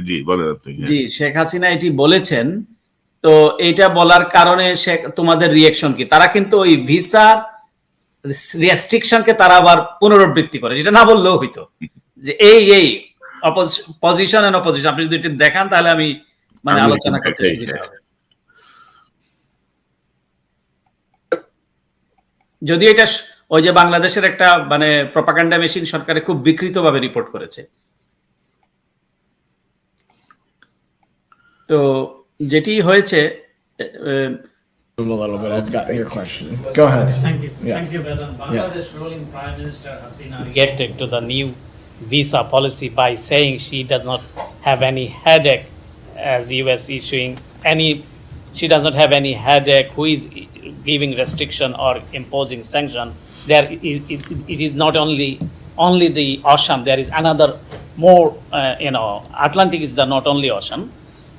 জি বলেন আপনি হ্যাঁ। জি শেখ হাসিনা এটি বলেছেন। তো এটা বলার কারণে তোমাদের রিয়েকশন কি? তারা কিন্তু ওই ভিসা রেস্ট্রিকশনকে তারা আবার পুনরাবৃত্তি করে যেটা না বললেও হইতো। যে এই এই পজিশন এন্ড অপোজিশন আপনি যদি দেখান তাহলে আমি মানে আলোচনা করতে সুবিধা হ্যাঁ। হবে। যদিও এটা ওই যে বাংলাদেশের একটা মানে প্রপাগান্ডা মেশিন সরকারে খুব বিকৃতভাবে রিপোর্ট করেছে। তো যেটি হয়েছে আহ, a little bit. I've got your question. Go ahead. Thank you. Yeah. Thank you, Vedan. Bangladesh ruling Prime Minister Hasina reacted to the new visa policy by saying she does not have any headache as US issuing any, she does not have any headache who is giving restriction or imposing sanction. There is, it, it is not only, only the ocean, there is another more, uh, you know, Atlantic is the not only ocean.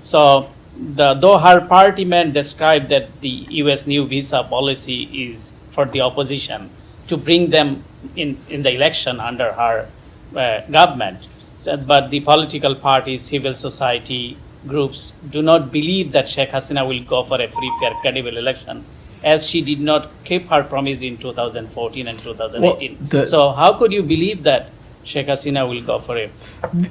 so the, though her party man described that the U.S. new visa policy is for the opposition to bring them in, in the election under her uh, government, said, but the political parties, civil society groups do not believe that Sheikh Hasina will go for a free, fair, credible election, as she did not keep her promise in 2014 and 2018. the- so how could you believe that Sheikh Hasina will go for a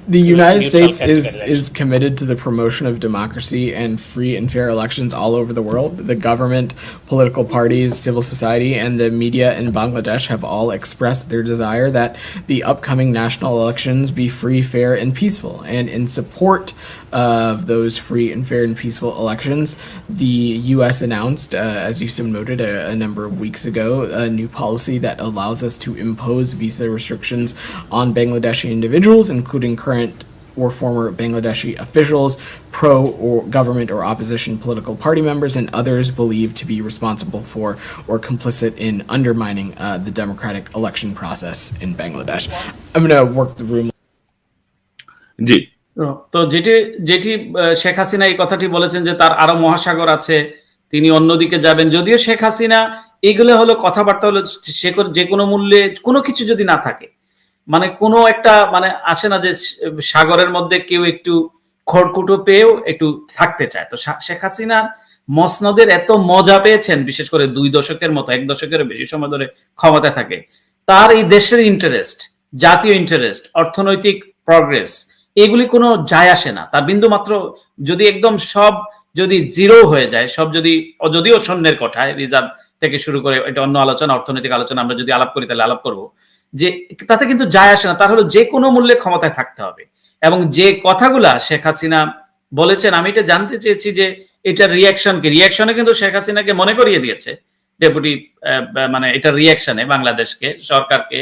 The United neutral States is election. is committed to the promotion of democracy and free and fair elections all over the world. The government, political parties, civil society, and the media in Bangladesh have all expressed their desire that the upcoming national elections be free, fair, and peaceful. And in support of those free and fair and peaceful elections, the U.S. announced, uh, as you so noted, a, a number of weeks ago, a new policy that allows us to impose visa restrictions on Bangladeshi individuals, including current or former Bangladeshi officials, pro or government or opposition political party members, and others believed to be responsible for or complicit in undermining uh, the democratic election process in Bangladesh. I'm going to work the room জি তো- যেটি যেটি শেখ হাসিনা এই কথাটি বলেছেন যে তার আরও মহাসাগর আছে, তিনি অন্যদিকে যাবেন। যদিও শেখ হাসিনা এগুলো হলো কথাবার্তা হলো সে যে কোনো মূল্যে কোনো কিছু যদি না থাকে মানে কোনো একটা মানে আসে না যে সাগরের মধ্যে কেউ একটু খড়কুটো পেয়েও একটু থাকতে চায়। তো শেখ হাসিনা মসনদের এত মজা পেয়েছেন, বিশেষ করে দুই দশকের মতো, এক দশকের বেশি সময় ধরে ক্ষমতায় থাকে, তার এই দেশের ইন্টারেস্ট জাতীয় ইন্টারেস্ট অর্থনৈতিক প্রগ্রেস এগুলি কোনো যায় আসে না। তার বিন্দু মাত্র যদি একদম সব যদি জিরো হয়ে যায়, সব যদি, যদিও শূন্যের কোঠায় রিজার্ভ থেকে শুরু করে এটা অন্য আলোচনা, অর্থনৈতিক আলোচনা আমরা যদি আলাপ করি তাহলে আলাপ করব, যে তাতে কিন্তু যায় আসে না। তার হলো যে কোনো মূল্যে ক্ষমতায় থাকতে হবে এবং যে কথাগুলা শেখ হাসিনা বলেছেন, আমি এটা জানতে চেয়েছি যে এটার রিয়াকশন কি? রিয়াকশনে কিন্তু শেখ হাসিনাকে মনে করিয়ে দিয়েছে। ডেপুটি মানে এটা রিয়াকশনে বাংলাদেশকে, সরকারকে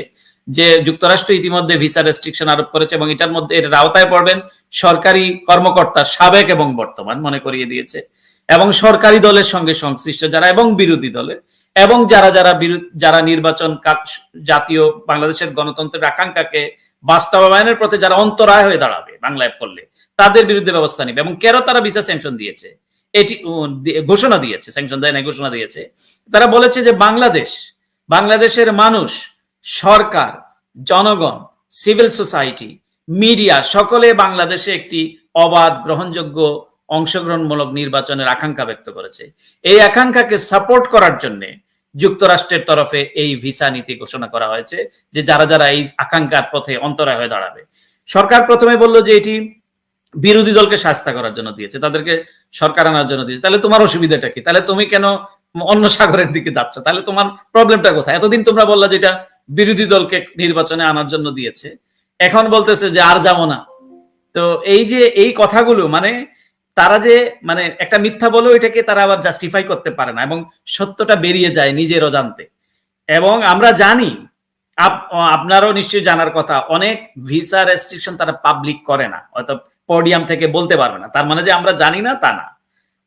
যে যুক্তরাষ্ট্র ইতিমধ্যে ভিসা রেস্ট্রিকশন আরোপ করেছে এবং এটার মধ্যে, এর আওতায় পড়বেন সরকারি কর্মকর্তা সাবেক এবং বর্তমান, মনে করিয়ে দিয়েছে। এবং সরকারি দলের সঙ্গে সংশ্লিষ্ট যারা এবং বিরোধী দলের, এবং যারা যারা যারা নির্বাচন জাতীয় বাংলাদেশের গণতন্ত্রের আকাঙ্ক্ষাকে বাস্তবায়নের পথে যারা অন্তরায় হয়ে দাঁড়াবে বাংলায় করলে তাদের বিরুদ্ধে ব্যবস্থা নেবে এবং কেন তারা ভিসা স্যাংশন দিয়েছে? এটি ঘোষণা দিয়েছে স্যাংশন দেয় না ঘোষণা দিয়েছে। তারা বলেছে যে বাংলাদেশ, বাংলাদেশের মানুষ সরকার, জনগণ, সিভিল সোসাইটি, মিডিয়া সকলে বাংলাদেশে একটি অবাধ গ্রহণযোগ্য অংশগ্রহণমূলক নির্বাচনের আকাঙ্ক্ষা ব্যক্ত করেছে। এই আকাঙ্ক্ষাকে সাপোর্ট করার জন্য যুক্তরাষ্ট্রের তরফে এই ভিসা নীতি ঘোষণা করা হয়েছে যে যারা যারা এই আকাঙ্ক্ষার পথে অন্তরায় হয়ে দাঁড়াবে। সরকার প্রথমে বলল যে এটি বিরোধী দলকে শাস্তা করার জন্য দিয়েছে, তাদেরকে সরকার আনার জন্য দিয়েছে। তাহলে তোমার অসুবিধাটা কি? তাহলে তুমি কেন অন্য সাগরের দিকে যাচ্ছ, তাহলে তোমার প্রবলেমটা কোথায়? এতদিন তোমরা বললা যে এটা বিরোধী দলকে নির্বাচনে আনার জন্য দিয়েছে। এখন বলতেছে যে আর যাব না। তো এই যে এই কথাগুলো মানে তারা যে মানে একটা মিথ্যা বলেও এটাকে তারা আবার জাস্টিফাই করতে পারে না এবং সত্যটা বেরিয়ে যায় নিজের অজান্তে এবং আমরা জানি আপনারও নিশ্চয়ই জানার কথা, অনেক ভিসা রেস্ট্রিকশন তারা পাবলিক করে না, হয়তো পডিয়াম থেকে বলতে পারবে না। তার মানে যে আমরা জানি না তা না।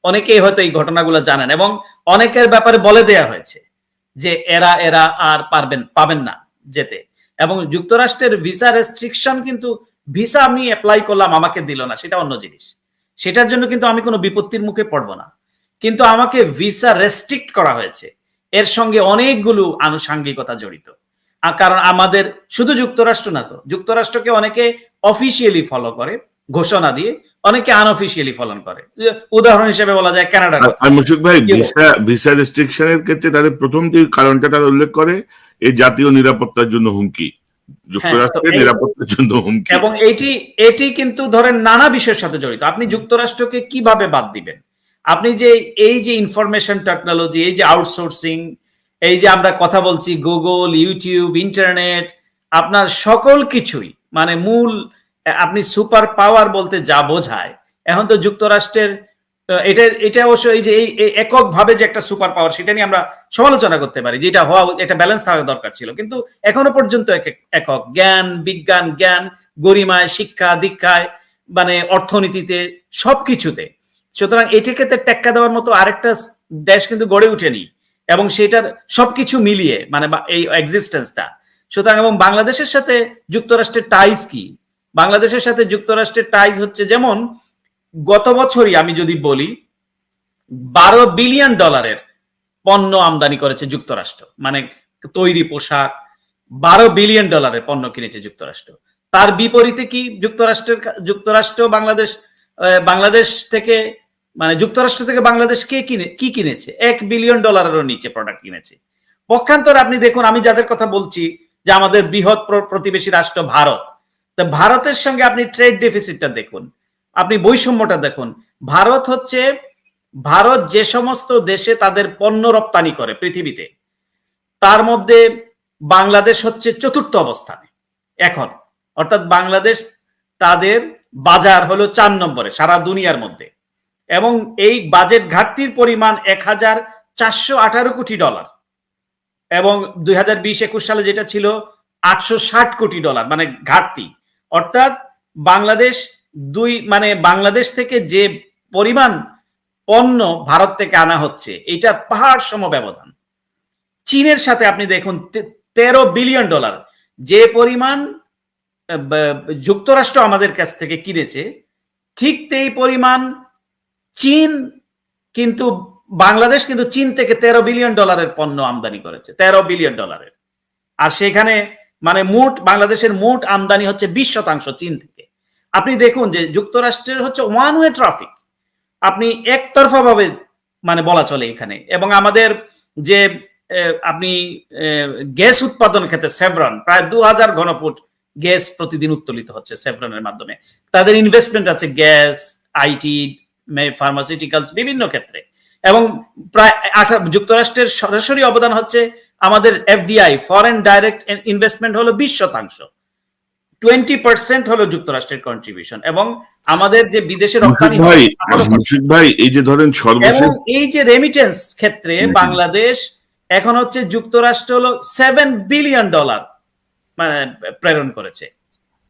অনেকেই হয়তো এই ঘটনাগুলো জানেন এবং অনেকের ব্যাপারে বলে দেয়া হয়েছে যে এরা এরা আর পারবেন, পাবেন না যেতে। এবং যুক্তরাষ্ট্রের ভিসা রেস্ট্রিকশন কিন্তু ভিসা আমি অ্যাপ্লাই করলাম, আমাকে দিল না, সেটা অন্য জিনিস। সেটার জন্য কিন্তু আমি কোনো বিপত্তির মুখে পড়ব না। কিন্তু আমাকে ভিসা রেস্ট্রিক্ট করা হয়েছে। এর সঙ্গে অনেকগুলো আনুষাঙ্গিকতা জড়িত। কারণ আমাদের শুধু যুক্তরাষ্ট্র না তো, যুক্তরাষ্ট্রকে অনেকে অফিসিয়ালি ফলো করে। ঘোষণা দিয়ে অনেকে আনঅফিসিয়ালি পালন করে। উদাহরণ হিসেবে বলা যায়। আর মুশফিক ভাই ভিসা ভিসা রেস্ট্রিকশনের ক্ষেত্রে তাদের প্রথম যে কারণটা তারা উল্লেখ করে এই জাতীয় নিরাপত্তার জন্য হুমকি। যুক্তরাষ্ট্রের হ্যাঁ, নিরাপত্তার জন্য হুমকি। এবং এটি এটি কিন্তু ধরেন নানা বিষয়ের সাথে জড়িত। আপনি যুক্তরাষ্ট্রকে কীভাবে বাদ দিবেন? আপনি যে এই যে ইনফরমেশন টেকনোলজি এই যে আউটসোর্সিং এই যে আমরা কথা বলছি গুগল ইউটিউব ইন্টারনেট আপনার সকল কিছুই মানে মূল আপনি সুপার পাওয়ার বলতে যা বোঝায়। এখন তো যুক্তরাষ্ট্রের এটা এটা অবশ্য এই যে এই এককভাবে যে একটা সুপার পাওয়ার, সেটা নিয়ে আমরা সমালোচনা করতে পারি, যেটা হওয়া, এটা ব্যালেন্স থাকা দরকার ছিল। কিন্তু এখনও পর্যন্ত এক- একক, জ্ঞান, বিজ্ঞান, জ্ঞান, গরিমায়, শিক্ষা, দীক্ষায় মানে অর্থনীতিতে, সবকিছুতে। সুতরাং এটাকে তো টেক্কা দেওয়ার মতো আরেকটা দেশ কিন্তু গড়ে উঠেনি এবং সেটার সবকিছু মিলিয়ে মানে এই এক্সিস্টেন্সটা সুতরাং এবং বাংলাদেশের সাথে যুক্তরাষ্ট্রের টাইস কি? বাংলাদেশের সাথে যুক্তরাষ্ট্রের টাইজ হচ্ছে যেমন, গত বছরই আমি যদি বলি, বারো বিলিয়ন ডলারের পণ্য আমদানি করেছে যুক্তরাষ্ট্র। মানে তৈরি পোশাক, বারো বিলিয়ন ডলারের পণ্য কিনেছে যুক্তরাষ্ট্র। তার বিপরীতে কি যুক্তরাষ্ট্রের যুক্তরাষ্ট্র বাংলাদেশ বাংলাদেশ থেকে মানে যুক্তরাষ্ট্র থেকে বাংলাদেশ কে কিনে, কি কিনেছে? এক বিলিয়ন ডলারেরও নিচে প্রোডাক্ট কিনেছে। পক্ষান্তরে আপনি দেখুন, আমি যাদের কথা বলছি, যে আমাদের বৃহৎ প্র- প্রতিবেশী রাষ্ট্র ভারত তা ভারতের সঙ্গে আপনি ট্রেড ডেফিসিটটা দেখুন। আপনি বৈষম্যটা দেখুন। ভারত হচ্ছে, ভারত যে সমস্ত দেশে তাদের পণ্য রপ্তানি করে পৃথিবীতে, তার মধ্যে বাংলাদেশ হচ্ছে চতুর্থ অবস্থানে। এখন, অর্থাৎ বাংলাদেশ তাদের বাজার হলো চার নম্বরে সারা দুনিয়ার মধ্যে। এবং এই বাজেট ঘাটতির পরিমাণ এক হাজার চারশো আঠারো কোটি ডলার এবং দুই হাজার বিশ একুশ সালে যেটা ছিল, আটশো ষাট কোটি ডলার মানে ঘাটতি। অর্থাৎ বাংলাদেশ দুই মানে বাংলাদেশ থেকে যে পরিমাণ পণ্য ভারত থেকে আনা হচ্ছে এটা পাহাড় সম ব্যবধান। চীনের সাথে আপনি দেখুন তেরো বিলিয়ন ডলার। যে পরিমাণ যুক্তরাষ্ট্র আমাদের কাছ থেকে কিনেছে, ঠিক তেই পরিমাণ চীন কিন্তু, বাংলাদেশ কিন্তু চীন থেকে তেরো বিলিয়ন ডলারের পণ্য আমদানি করেছে, তেরো বিলিয়ন ডলারের। আর সেখানে মানে মোট, বাংলাদেশের মোট আমদানি হচ্ছে বিশ শতাংশ চীন থেকে। আপনি দেখুন যে যুক্তরাষ্ট্রের হচ্ছে ওয়ান ওয়ে ট্রাফিক আপনি একতরফা ভাবে মানে বলা চলে এখানে। এবং আমাদের যে আপনি গ্যাস উৎপাদন ক্ষেত্রে সেভরন প্রায় দু হাজার ঘনফুট গ্যাস প্রতিদিন উত্তোলিত হচ্ছে সেভরনের মাধ্যমে। তাদের ইনভেস্টমেন্ট আছে গ্যাস আইটি ফার্মাসিউটিক্যালস বিভিন্ন ক্ষেত্রে। এবং প্রায় যুক্তরাষ্ট্রের সরাসরি অবদান হচ্ছে আমাদের এফডিআই ফরেন ডাইরেক্ট ইনভেস্টমেন্ট হলো বিশ শতাংশ। টোয়েন্টি পার্সেন্ট হলো যুক্তরাষ্ট্রের কন্ট্রিবিউশন এবং আমাদের যে বিদেশে রপ্তানি ভাই ভাই এই যে ধরেন সর্বশেষ এই যে রেমিটেন্স ক্ষেত্রে বাংলাদেশ এখন হচ্ছে যুক্তরাষ্ট্র হলো সেভেন বিলিয়ন ডলার মানে প্রেরণ করেছে।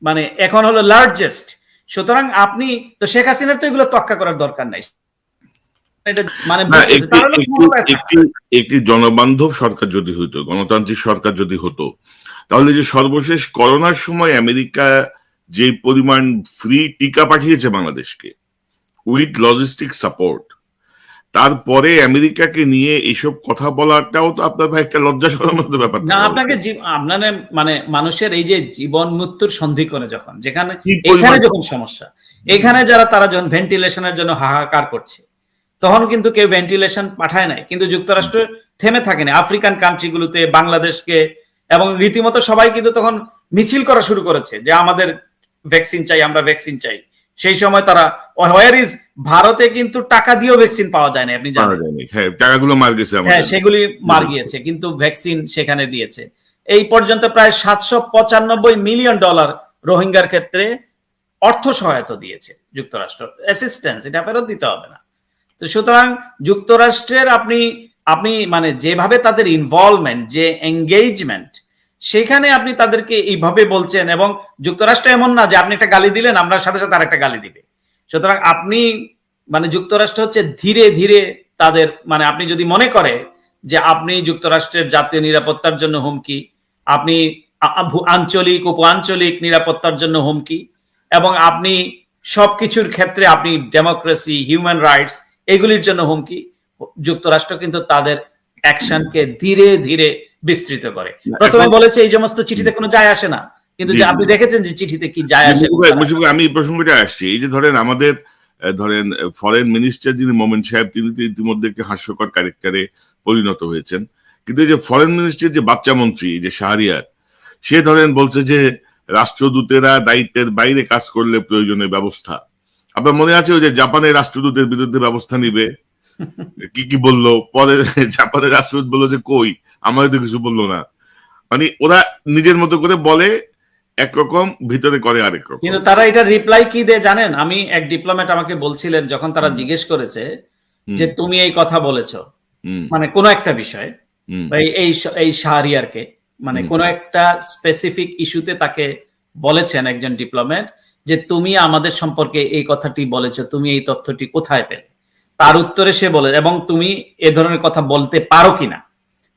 মানে এখন হলো লার্জেস্ট সুতরাং আপনি তো শেখ হাসিনার তো এগুলো তক্কা করার দরকার নাই এটা মানে না বুঝতেছে, একটি হলো একটি জনবান্ধব সরকার যদি হতো গণতান্ত্রিক সরকার যদি হতো তাহলে যে সর্বশেষ করোনার সময় আমেরিকা যে পরিমাণ ফ্রি টিকা পাঠিয়েছে বাংলাদেশকে উইথ লজিস্টিক সাপোর্ট তারপরে আমেরিকাকে নিয়ে এইসব কথা বলাটাও তো আপনার ভাই একটা লজ্জা মতো ব্যাপার না আপনাকে। আপনার মানে মানুষের এই যে জীবন মৃত্যুর সন্ধিক্ষণে যখন যেখানে এখানে যখন সমস্যা এখানে যারা তারা যখন ভেন্টিলেশনের জন্য হাহাকার করছে তখন কিন্তু কেউ ভেন্টিলেশন পাঠায় নাই। কিন্তু যুক্তরাষ্ট্র থেমে থাকেনি। আফ্রিকান কান্ট্রিগুলোতে বাংলাদেশকে এবং রীতিমতো সবাই কিন্তু তখন মিছিল করা শুরু করেছে যে আমাদের ভ্যাকসিন চাই আমরা ভ্যাকসিন চাই। সেই সময় তারা হোয়ার ইজ ভারতে কিন্তু টাকা দিয়েও ভ্যাকসিন পাওয়া যায় না আপনি জানেন। হ্যাঁ টাকাগুলো মার গেছে হ্যাঁ সেগুলি মার গিয়েছে কিন্তু ভ্যাকসিন সেখানে দিয়েছে। এই পর্যন্ত প্রায় সাতশো পঁচানব্বই মিলিয়ন ডলার রোহিঙ্গার ক্ষেত্রে অর্থ সহায়তা দিয়েছে যুক্তরাষ্ট্র। অ্যাসিস্ট্যান্স এটা ফেরত দিতে হবে না। তো সুতরাং যুক্তরাষ্ট্রের আপনি আপনি মানে যেভাবে তাদের ইনভলভমেন্ট যে এঙ্গেজমেন্ট সেখানে আপনি তাদেরকে এইভাবে বলছেন এবং যুক্তরাষ্ট্র এমন না যে আপনি একটা গালি দিলেন, আমরা সাথে সাথে আরেকটা গালি দিবে। সুতরাং আপনি মানে যুক্তরাষ্ট্র হচ্ছে ধীরে ধীরে তাদের মানে আপনি যদি মনে করে যে আপনি যুক্তরাষ্ট্রের জাতীয় নিরাপত্তার জন্য হুমকি, আপনি আঞ্চলিক উপ আঞ্চলিক নিরাপত্তার জন্য হুমকি, এবং আপনি সবকিছুর ক্ষেত্রে আপনি ডেমোক্রেসি হিউম্যান রাইটস এগুলির জন্য হুমকি যুক্তরাষ্ট্র কিন্তু তাদের অ্যাকশনকে ধীরে ধীরে বিস্তৃত করে। প্রথমে বলেছে এই সমস্ত চিঠিতে কোনো যায় আসে না। কিন্তু যে আপনি দেখেছেন যে চিঠিতে কি যায় আসে আমি প্রসঙ্গটা আসছি। এই যে ধরেন আমাদের ধরেন ফরেন মিনিস্টার যিনি মোমেন সাহেব তিনি তো ইতিমধ্যে একটি হাস্যকর ক্যারেক্টারে পরিণত হয়েছেন। কিন্তু এই যে ফরেন মিনিস্ট্রির যে বাচ্চা মন্ত্রী যে শাহরিয়ার সে ধরেন বলছে যে রাষ্ট্রদূতেরা দায়িত্বের বাইরে কাজ করলে প্রয়োজনীয় ব্যবস্থা। আপনার মনে আছে যে জাপানের রাষ্ট্রদূতের বিরুদ্ধে ব্যবস্থা নিবে? কি কি বলল? পরে জাপানের রাষ্ট্রদূত বলল যে কই? আমাদের তো কিছু বলল না। মানে ওরা নিজের মতো করে বলে একরকম ভিতরে করে আরেক রকম। কিন্তু তারা এটা রিপ্লাই কি দেয় জানেন? আমি এক ডিপ্লোমেট আমাকে বলছিলেন যখন তারা জিজ্ঞেস করেছে যে তুমি এই কথা বলেছ? মানে কোনো একটা বিষয়। এই- এই শাহরিয়ারকে। মানে। কোনো একটা স্পেসিফিক ইস্যুতে তাকে বলেছেন একজন ডিপ্লোমেট যে তুমি আমাদের সম্পর্কে এই কথাটি বলেছ তুমি এই তথ্যটি কোথায় পেলে? তার উত্তরে সে বলে এবং তুমি এ ধরনের কথা বলতে পারো কিনা?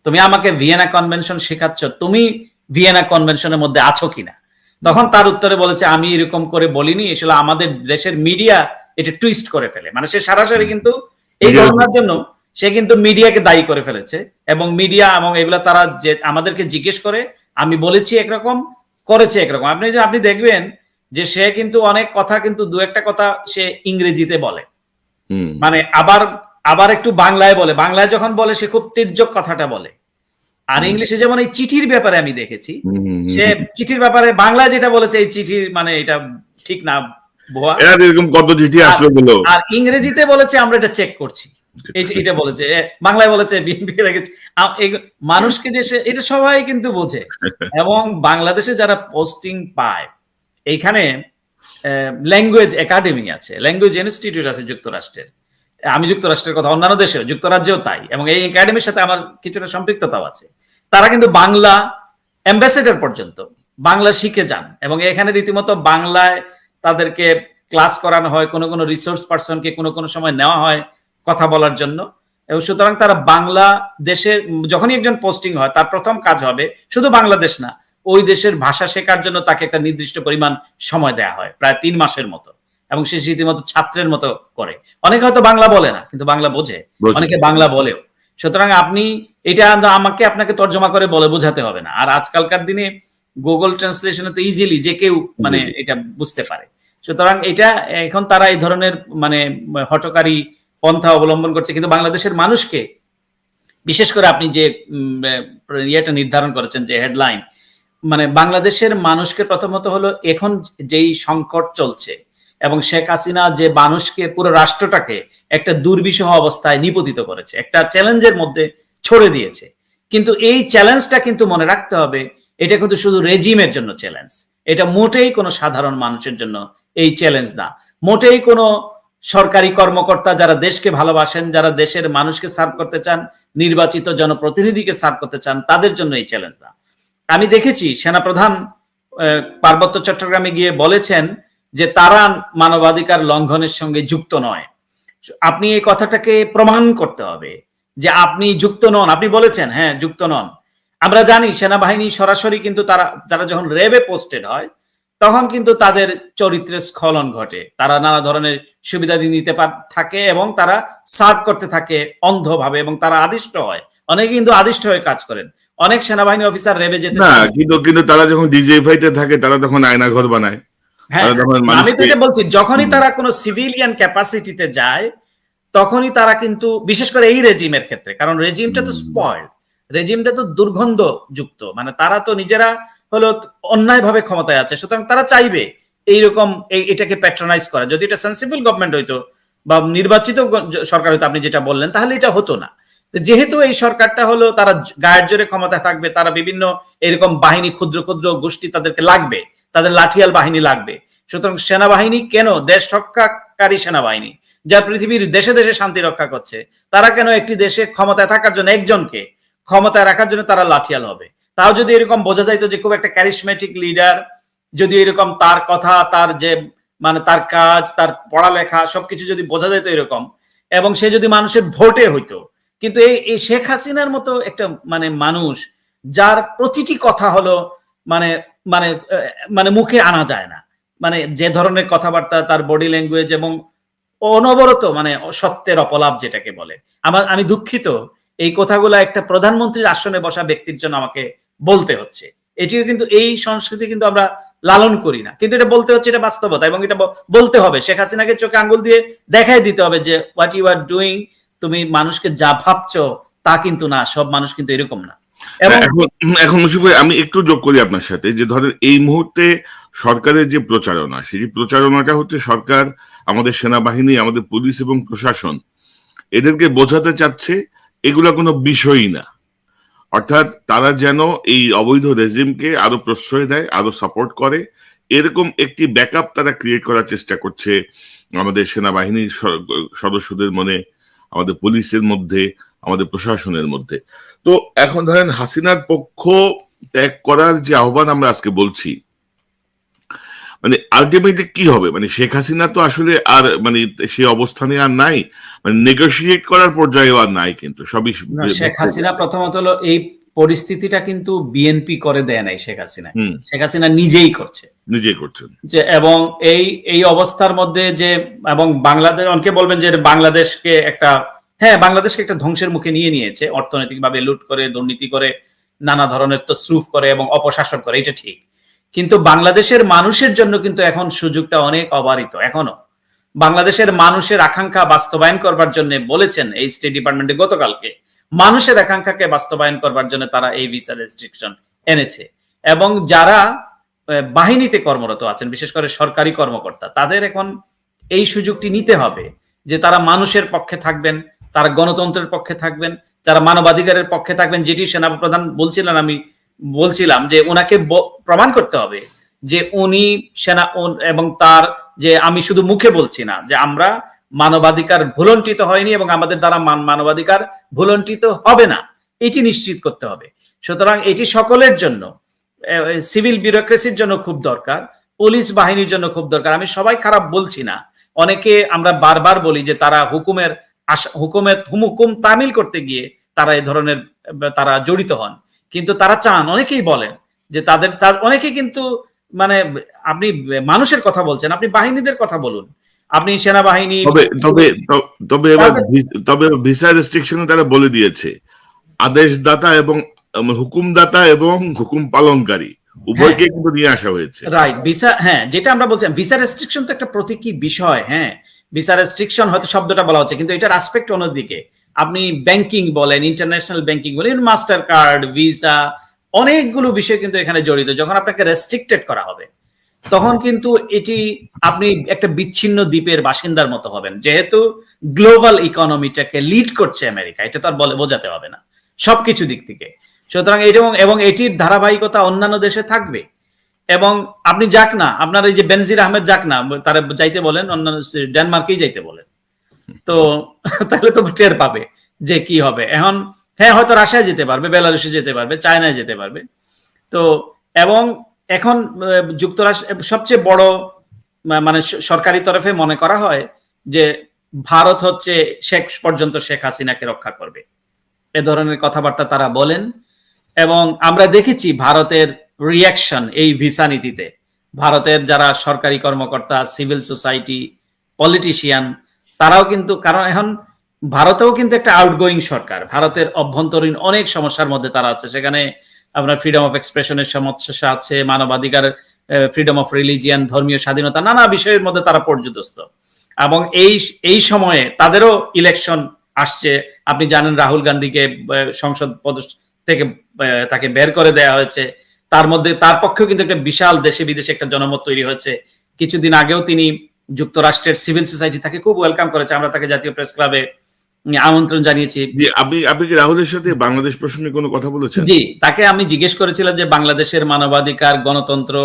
তুমি আমাকে ভিয়েনা কনভেনশন শেখাচ্ছ তুমি ভিয়েনা কনভেনশনের মধ্যে আছো কিনা? তখন তার উত্তরে বলেছে আমি এরকম করে বলিনি আসলে আমাদের দেশের মিডিয়া এটা টুইস্ট করে ফেলে। মানে সে সরাসরি কিন্তু এই ঘটনার জন্য সে কিন্তু মিডিয়াকে দায়ী করে ফেলেছে। এবং মিডিয়া এবং এগুলা তারা যে আমাদেরকে জিজ্ঞেস করে আমি বলেছি একরকম করেছে একরকম। আপনি যে আপনি দেখবেন যে সে কিন্তু অনেক কথা কিন্তু দু একটা কথা সে ইংরেজিতে বলে। মানে আবার আবার একটু বাংলায় বলে। বাংলায় যখন বলে সে খুব তির্যক কথাটা বলে। আর ইংলিশে যেমন এই চিঠির ব্যাপারে আমি দেখেছি সে চিঠির ব্যাপারে বাংলায় যেটা বলেছে এই চিঠির মানে এটা ঠিক না এরকম কত চিঠি আসলো বলো। আর ইংরেজিতে বলেছে আমরা এটা চেক করছি। এটা বলেছে। বাংলায় বলেছে মানুষকে যে এটা সবাই কিন্তু বোঝে। এবং বাংলাদেশে যারা পোস্টিং পায় এইখানে ল্যাঙ্গুয়েজ একাডেমি আছে ল্যাঙ্গুয়েজ ইনস্টিটিউট আছে যুক্তরাষ্ট্রের। আমি যুক্তরাষ্ট্রের কথা, অন্যান্য দেশেও, যুক্তরাজ্যেও তাই, এবং এই একাডেমির সাথে আমার কিছুটা সম্পৃক্ততাও আছে। তারা কিন্তু বাংলা অ্যাম্বাসেডর পর্যন্ত, বাংলা শিখে যান, এবং এখানে রীতিমতো বাংলায় তাদেরকে ক্লাস করানো হয়, কোনো কোনো রিসোর্স পার্সনকে কোনো কোনো সময় নেওয়া হয় কথা বলার জন্য, এবং সুতরাং তারা বাংলা দেশে যখনই একজন পোস্টিং হয়, তার প্রথম কাজ হবে শুধু বাংলাদেশ না ওই দেশের ভাষা শেখার জন্য তাকে একটা নির্দিষ্ট পরিমাণ সময় দেওয়া হয় প্রায় তিন মাসের মতো। এবং সে রীতিমতো ছাত্রের মতো করে। অনেকে হয়তো বাংলা বলে না কিন্তু বাংলা বোঝে। অনেকে বাংলা বলেও। সুতরাং আপনি এটা আমাকে আপনাকে তর্জমা করে বলে বোঝাতে হবে না। আর আজকালকার দিনে গুগল ট্রান্সলেশনে তো ইজিলি যে কেউ মানে এটা বুঝতে পারে। সুতরাং এটা এখন তারা এই ধরনের মানে হটকারী পন্থা অবলম্বন করছে। কিন্তু বাংলাদেশের মানুষকে বিশেষ করে আপনি যে ইয়েটা নির্ধারণ করেছেন যে হেডলাইন মানে বাংলাদেশের মানুষকে প্রথমত হলো এখন যেই সংকট চলছে এবং শেখ হাসিনা যে মানুষকে পুরো রাষ্ট্রটাকে একটা দুর্বিষহ অবস্থায় নিপতিত করেছে, একটা চ্যালেঞ্জের মধ্যে ছড়ে দিয়েছে। কিন্তু এই চ্যালেঞ্জটা কিন্তু মনে রাখতে হবে, এটা কিন্তু শুধু রেজিমের জন্য চ্যালেঞ্জ। এটা মোটেই কোনো সাধারণ মানুষের জন্য এই চ্যালেঞ্জ না। মোটেই কোনো সরকারি কর্মকর্তা যারা দেশকে ভালোবাসেন, যারা দেশের মানুষকে সার্ভ করতে চান, নির্বাচিত জনপ্রতিনিধিকে সার্ভ করতে চান, তাদের জন্য এই চ্যালেঞ্জ না। আমি দেখেছি সেনাপ্রধান পার্বত্য চট্টগ্রামে গিয়ে বলেছেন যে তারা মানবাধিকার লঙ্ঘনের সঙ্গে যুক্ত নয়। আপনি এই কথাটাকে প্রমাণ করতে হবে যে আপনি যুক্ত নন। আপনি বলেছেন হ্যাঁ যুক্ত নন। আমরা জানি সেনাবাহিনী সরাসরি কিন্তু তারা তারা যখন রেবে পোস্টেড হয়, তখন কিন্তু তাদের চরিত্রের স্খলন ঘটে। তারা নানা ধরনের সুবিধা নিতে থাকে এবং তারা সার্ভ করতে থাকে অন্ধভাবে এবং তারা আদিষ্ট হয়। অনেকে কিন্তু আদিষ্ট হয়ে কাজ করেন। অনেক সেনাবাহিনী অফিসার রেবে যেতে না কিন্তু কিন্তু তারা যখন ডিজিএফআই তে থাকে তারা তখন আয়না ঘর বানায়। হ্যাঁ আমি তো এটা বলছি যখনই তারা কোনো সিভিলিয়ান ক্যাপাসিটিতে যায় তখনই তারা কিন্তু বিশেষ করে এই রেজিমের ক্ষেত্রে কারণ রেজিমটা তো। স্পয়েল রেজিমটা তো দুর্গন্ধ যুক্ত মানে তারা তো নিজেরা হলো অন্যায়ভাবে ক্ষমতায় আছে সুতরাং তারা চাইবে এইরকম এই- এটাকে প্যাট্রোনাইজ করা। যদি এটা সেন্সিবল গভর্নমেন্ট হইতো বা নির্বাচিত সরকার হইতো আপনি যেটা বললেন তাহলে এটা হতো না। যেহেতু এই সরকারটা হলো, তারা গায়ের জোরে ক্ষমতায় থাকবে, তারা বিভিন্ন এরকম বাহিনী ক্ষুদ্র ক্ষুদ্র গোষ্ঠী তাদেরকে লাগবে, তাদের লাঠিয়াল বাহিনী লাগবে। সুতরাং সেনাবাহিনী কেন? দেশ রক্ষাকারী সেনাবাহিনী, যা পৃথিবীর দেশে দেশে শান্তি রক্ষা করছে। তারা কেন একটি দেশে ক্ষমতায় থাকার জন্য একজনকে ক্ষমতায় রাখার জন্য তারা লাঠিয়াল হবে? তাও যদি এরকম বোঝা যাইতো যে খুব একটা ক্যারিসমেটিক লিডার যদি এরকম তার কথা, তার যে মানে তার কাজ, তার পড়ালেখা, সবকিছু যদি বোঝা যেত এরকম। এবং সে যদি মানুষের ভোটে হইতো কিন্তু এই এই শেখ হাসিনার মতো একটা মানে মানুষ, যার প্রতিটি কথা হলো মানে মানে মানে মুখে আনা যায় না। মানে যে ধরনের কথাবার্তা, তার বডি ল্যাঙ্গুয়েজ এবং অনবরত মানে সত্যের অপলাপ যেটাকে বলে। আমার, আমি দুঃখিত, এই কথাগুলো একটা প্রধানমন্ত্রীর আসনে বসা ব্যক্তির জন্য আমাকে বলতে হচ্ছে। এটিও কিন্তু, এই সংস্কৃতি কিন্তু আমরা লালন করি না। কিন্তু এটা বলতে হচ্ছে, এটা বাস্তবতা এবং এটা বলতে হবে। শেখ হাসিনাকে চোখে আঙ্গুল দিয়ে দেখাই দিতে হবে যে হোয়াট ইউ আর ডুইং তুমি মানুষকে যা ভাবছ তা কিন্তু না সব মানুষ কিন্তু এরকম না। এখন এখন মুশিফ ভাই, আমি একটু যোগ করি আপনার সাথে যে ধরেন এই মুহূর্তে সরকারের যে প্রচারণা সেই প্রচারণাটা হচ্ছে সরকার আমাদের সেনাবাহিনী আমাদের পুলিশ এবং প্রশাসন এদেরকে বোঝাতে চাচ্ছে এগুলা কোনো বিষয়ই না। অর্থাৎ তারা যেন এই অবৈধ রেজিমকে আরও প্রশ্রয় দেয় আরও সাপোর্ট করে। এরকম একটি ব্যাকআপ তারা ক্রিয়েট করার চেষ্টা করছে আমাদের সেনাবাহিনীর সদস্যদের মনে আমাদের পুলিশের মধ্যে আমাদের প্রশাসনের মধ্যে। তো এখন ধরেন হাসিনার পক্ষ ত্যাগ করার যে আহ্বান আমরা আজকে বলছি মানে আলটিমেটলি কি হবে? মানে শেখ হাসিনা তো আসলে আর মানে সে অবস্থানে আর নাই মানে নেগোসিয়েট করার পর্যায়ে আর নাই কিন্তু সবই শেখ হাসিনা প্রথমত হলো এই পরিস্থিতিটা কিন্তু বিএনপি করে দেয় নাই শেখ হাসিনা। শেখ হাসিনা নিজেই করছে। নিজেই করছেন। যে এবং এই এই অবস্থার মধ্যে যে এবং বাংলাদেশ অনেকে বলবেন যে বাংলাদেশকে একটা হ্যাঁ বাংলাদেশকে একটা ধ্বংসের মুখে নিয়ে নিয়েছে অর্থনৈতিকভাবে লুট করে দুর্নীতি করে নানা ধরনের তসরুফ করে এবং অপশাসন করে এটা ঠিক। কিন্তু বাংলাদেশের মানুষের জন্য কিন্তু এখন সুযোগটা অনেক অবারিত এখনও। বাংলাদেশের মানুষের আকাঙ্ক্ষা বাস্তবায়ন করবার জন্য বলেছেন এই স্টেট ডিপার্টমেন্টে গতকালকে মানুষের আকাঙ্ক্ষাকে বাস্তবায়ন করবার জন্য তারা এই ভিসা রেস্ট্রিকশন এনেছে। এবং যারা বাহিনীতে কর্মরত আছেন, বিশেষ করে সরকারি কর্মকর্তা, তাদের এখন এই সুযোগটি নিতে হবে যে তারা মানুষের পক্ষে থাকবেন, তারা গণতন্ত্রের পক্ষে থাকবেন, তারা মানবাধিকারের পক্ষে থাকবেন, যেটি সেনাপ্রধান বলছিলেন, আমি বলছিলাম যে ওনাকে প্রমাণ করতে হবে যে উনি সেনা, এবং তার যে আমি শুধু মুখে বলছি না, যে আমরা মানবাধিকার ভুলণ্ঠিত হয়নি এবং আমাদের দ্বারা মান- মানবাধিকার ভুলণ্ঠিত হবে না। এটি নিশ্চিত করতে হবে। সুতরাং এটি সকলের জন্য সিভিল বিউরোক্রেসির জন্য খুব দরকার, পুলিশ বাহিনীর জন্য খুব দরকার। আমি সবাই খারাপ বলছি না। অনেকে আমরা বারবার বলি যে তারা হুকুমের হুকুমের হুকুম তামিল করতে গিয়ে তারা এই ধরনের তারা জড়িত হন। কিন্তু তারা চান, অনেকেই বলেন যে তাদের, তার, অনেকে কিন্তু মানে আপনি মানুষের কথা বলছেন, আপনি বাহিনীদের কথা বলুন। আপনি সেনাবাহিনী তবে তবে তবে এবার তবে ভিসা রেস্ট্রিকশনে তারা বলে দিয়েছে। আদেশদাতা এবং হুকুমদাতা এবং হুকুম পালনকারী উভয়কে কিন্তু নিয়ে আসা হয়েছে। রাইট ভিসা হ্যাঁ যেটা আমরা বলছিলাম ভিসা রেস্ট্রিকশন তো একটা প্রতীকী বিষয় হ্যাঁ। ভিসা রেস্ট্রিকশন হয়তো শব্দটা বলা হচ্ছে কিন্তু এটার আসপেক্ট অন্যদিকে আপনি ব্যাংকিং বলেন ইন্টারন্যাশনাল ব্যাংকিং বলেন মাস্টার কার্ড ভিসা অনেকগুলো বিষয় কিন্তু এখানে জড়িত যখন আপনাকে রেস্ট্রিক্টেড করা হবে। তখন কিন্তু এটি আপনি একটা বিচ্ছিন্ন দ্বীপের বাসিন্দার মতো হবেন। যেহেতু গ্লোবাল ইকোনমিটাকে লিড করছে আমেরিকা, এটা তো আর বলে বোঝাতে হবে না। সবকিছু দিক থেকে। সুতরাং এবং- এবং এটির ধারাবাহিকতা অন্যান্য দেশে থাকবে। এবং আপনি যাক না, আপনার এই যে বেনজির আহমেদ যাক না, তারা যাইতে বলেন, অন্যান্য ডেনমার্কেই যাইতে বলেন। তো তাহলে তো টের পাবে যে কি হবে। এখন হ্যাঁ হয়তো রাশিয়া যেতে পারবে, বেলারুশে যেতে পারবে, চায়নায় যেতে পারবে। তো, এবং এখন যুক্তরাষ্ট্র সবচেয়ে বড় মানে সরকারি তরফে মনে করা হয় যে ভারত হচ্ছে শেখ, পর্যন্ত শেখ হাসিনাকে রক্ষা করবে। এ ধরনের কথাবার্তা তারা বলেন এবং আমরা দেখেছি ভারতের রিয়াকশন এই ভিসা নীতিতে। ভারতের যারা সরকারি কর্মকর্তা সিভিল সোসাইটি পলিটিশিয়ান তারাও কিন্তু, কারণ এখন ভারতেও কিন্তু একটা আউটগোয়িং সরকার। ভারতের অভ্যন্তরীণ অনেক সমস্যার মধ্যে তারা আছে। সেখানে আপনার ফ্রিডম অফ এক্সপ্রেশনের সমস্যা আছে মানবাধিকার ফ্রিডম অফ রিলিজিয়ান ধর্মীয় স্বাধীনতা, নানা বিষয়ের মধ্যে তারা পর্যদস্ত। এবং এই এই সময়ে তাদেরও ইলেকশন আসছে। আপনি জানেন রাহুল গান্ধীকে সংসদ পদ থেকে তাকে বের করে দেয়া হয়েছে। তার মধ্যে, তার পক্ষেও কিন্তু একটা বিশাল দেশে বিদেশে একটা জনমত তৈরি হয়েছে। কিছুদিন আগেও তিনি যুক্তরাষ্ট্রের সিভিল সোসাইটি তাকে খুব ওয়েলকাম করেছে। আমরা তাকে জাতীয় প্রেস ক্লাবে আমন্ত্রণ জানিয়েছি। আপনি আপনি কি রাহুলের সাথে বাংলাদেশ প্রসঙ্গে কোনো কথা বলেছেন? জি তাকে আমি জিজ্ঞেস করেছিলাম যে বাংলাদেশের মানবাধিকার গণতন্ত্র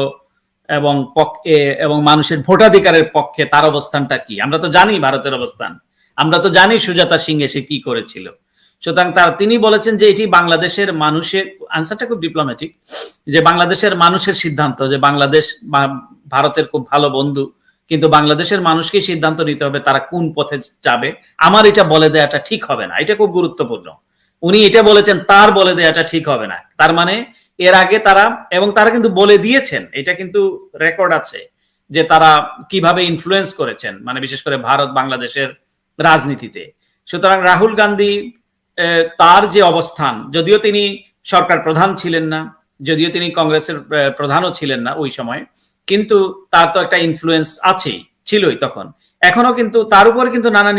এবং পক্ষে এবং মানুষের ভোটাধিকারের পক্ষে তার অবস্থানটা কি? আমরা তো জানি ভারতের অবস্থান। আমরা তো জানি সুজাতা সিং এসে কি করেছিল। সুতরাং তার তিনি বলেছেন যে এটি বাংলাদেশের মানুষের আনসারটা খুব ডিপ্লোম্যাটিক যে বাংলাদেশের মানুষের সিদ্ধান্ত যে বাংলাদেশ ভারতের খুব ভালো বন্ধু কিন্তু বাংলাদেশের মানুষকে সিদ্ধান্ত নিতে হবে তারা কোন পথে যাবে। আমার এটা বলে দেওয়াটা ঠিক হবে না। এটা খুব গুরুত্বপূর্ণ। উনি এটা বলেছেন, তার বলে দেওয়াটা ঠিক হবে না। তার মানে এর আগে তারা, এবং তারা কিন্তু বলে দিয়েছেন, এটা কিন্তু রেকর্ড আছে, যে তারা কীভাবে ইনফ্লুয়েন্স করেছেন মানে বিশেষ করে ভারত, বাংলাদেশের রাজনীতিতে। সুতরাং রাহুল গান্ধী তার যে অবস্থান, যদিও তিনি সরকার প্রধান ছিলেন না, যদিও তিনি কংগ্রেসের প্রধানও ছিলেন না ওই সময় কিন্তু তার তো একটা ইনফ্লুয়েন্স আছেই ছিলই তখন। এখনও কিন্তু তার উপর কিন্তু নানা